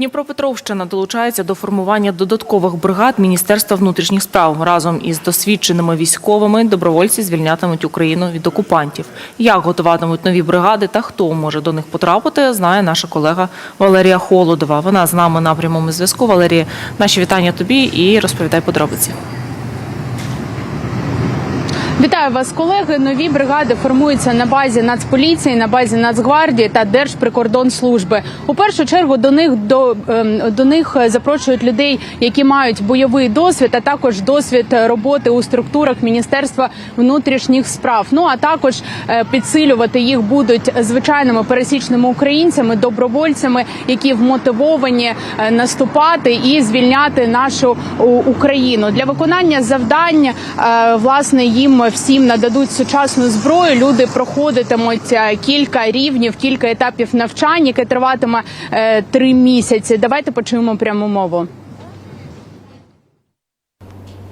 Дніпропетровщина долучається до формування додаткових бригад Міністерства внутрішніх справ. Разом із досвідченими військовими добровольці звільнятимуть Україну від окупантів. Як готуватимуть нові бригади та хто може до них потрапити, знає наша колега Валерія Холодова. Вона з нами на прямому зв'язку. Валерія, наші вітання тобі і розповідай подробиці. Вітаю вас, колеги. Нові бригади формуються на базі Нацполіції, на базі Нацгвардії та Держприкордонслужби. У першу чергу до них до, ем, до них запрошують людей, які мають бойовий досвід, а також досвід роботи у структурах Міністерства внутрішніх справ. Ну а також е, підсилювати їх будуть звичайними пересічними українцями, добровольцями, які вмотивовані е, наступати і звільняти нашу Україну для виконання завдань. е, Власне їм всім нададуть сучасну зброю. Люди проходитимуть е, кілька рівнів, кілька етапів навчань, яке триватиме е, три місяці. Давайте почуємо пряму мову.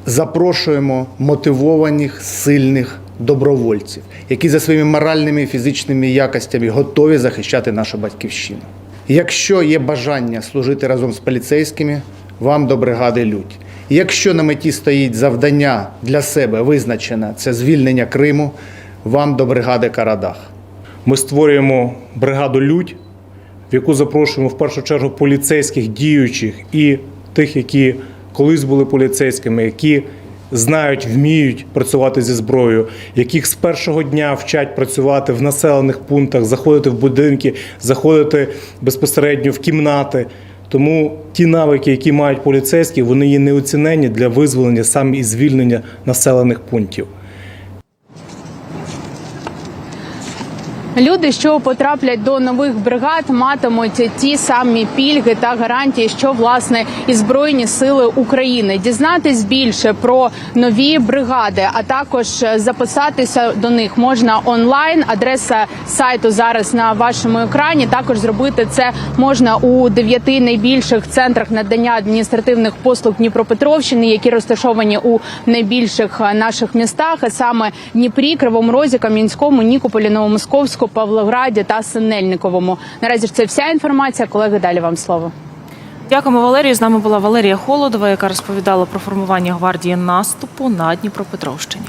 запрошуємо мотивованих, сильних добровольців, які за своїми моральними і фізичними якостями готові захищати нашу батьківщину. Якщо є бажання служити разом з поліцейськими, вам до бригади лють. Якщо на меті стоїть завдання для себе визначене це звільнення Криму, вам до бригади Карадах. Ми створюємо бригаду Людь, в яку запрошуємо в першу чергу поліцейських діючих і тих, які колись були поліцейськими, які знають, вміють працювати зі зброєю, яких з першого дня вчать працювати в населених пунктах, заходити в будинки, заходити безпосередньо в кімнати. Тому ті навики, які мають поліцейські, вони є неоціненні для визволення саме і звільнення населених пунктів. Люди, що потраплять до нових бригад, матимуть ті самі пільги та гарантії, що власне і збройні сили України. Дізнатись більше про нові бригади, а також записатися до них можна онлайн. Адреса сайту зараз на вашому екрані. Також зробити це можна у дев'яти найбільших центрах надання адміністративних послуг Дніпропетровщини, які розташовані у найбільших наших містах, а саме Дніпрі, Кривому Розі, Кам'янському, Нікополі, Новомосковську, Павлограді та Синельниковому. Наразі ж це вся інформація. Колеги, далі вам слово. Дякуємо, Валерію. З нами була Валерія Холодова, яка розповідала про формування гвардії наступу на Дніпропетровщині.